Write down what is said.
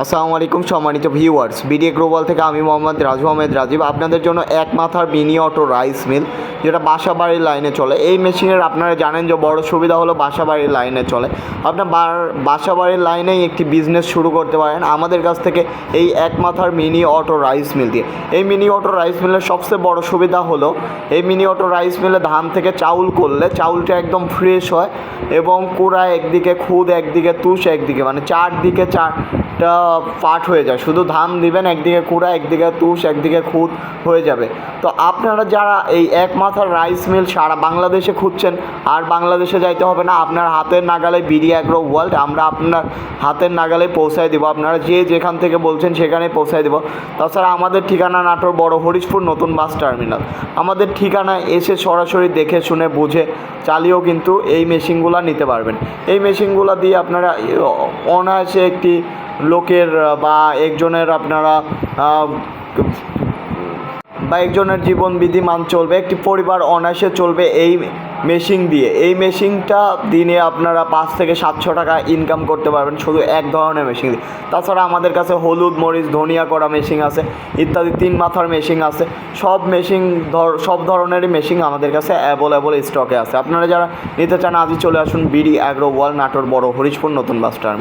আসসালামু আলাইকুম সম্মানিত ভিউয়ার্স বিডিএ গ্লোবাল থেকে আমি মোহাম্মদ রাজু আহমেদ রাজীব। আপনাদের জন্য এক মাথার মিনি অটো রাইস মিল যেটা বাসা বাড়ির লাইনে চলে। এই মেশিনের আপনারা জানেন যে বড় সুবিধা হলো বাসা বাড়ির লাইনে চলে। আপনার বাসা বাড়ির লাইনেই একটি বিজনেস শুরু করতে পারেন। আমাদের কাছ থেকে এই এক মাথার মিনি অটো রাইস মিল দিয়ে। এই মিনি অটো রাইস মিলের সবচেয়ে বড় সুবিধা হলো, এই মিনি অটো রাইস মিলে ধান থেকে চাউল করলে চাউলটা একদম ফ্রেশ হয় এবং কুড়া একদিকে, খুদ একদিকে, তুষ একদিকে মানে চারদিকে চারটা পাট হয়ে যায়। শুধু ধান দিবেন, একদিকে কুড়া, একদিকে তুষ, একদিকে খুদ হয়ে যাবে। তো আপনারা যারা এই এক মাথার রাইস মিল সারা বাংলাদেশে খুঁজছেন, আর বাংলাদেশে যাইতে হবে না, আপনার হাতের নাগালে বিডি অ্যাগ্রো ওয়ার্ল্ড, আমরা আপনার হাতের নাগালে পৌঁছায় দেবো। আপনারা যে যেখান থেকে বলছেন সেখানে পৌঁছায় দেবো। তাছাড়া আমাদের ঠিকানা নাটোর বড় হরিশপুর নতুন বাস টার্মিনাল। আমাদের ঠিকানায় এসে সরাসরি দেখে শুনে বুঝে চালিয়েও কিন্তু এই মেশিনগুলো নিতে পারবেন। এই মেশিনগুলো দিয়ে আপনারা অনায়াসে একটি লোকের বা একজনের আপনারা বা একজনের জীবন বিধিমান চলবে, একটি পরিবার অনায়াসে চলবে এই মেশিন দিয়ে। এই মেশিনটা দিনে আপনারা পাঁচ থেকে সাতশো টাকা ইনকাম করতে পারবেন শুধু এক ধরনের মেশিন দিয়ে। তাছাড়া আমাদের কাছে হলুদ, মরিচ, ধনিয়া করা মেশিন আছে, ইত্যাদি তিন মাথার মেশিন আছে। সব মেশিন ধর, সব ধরনেরই মেশিন আমাদের কাছে অ্যাভেলেবল স্টকে আছে। আপনারা যারা নিতে চান, আজই চলে আসুন বিডি অ্যাগ্রো ওয়াল নাটোর বড় হরিশপুর নতুন বাস টার্মিনাল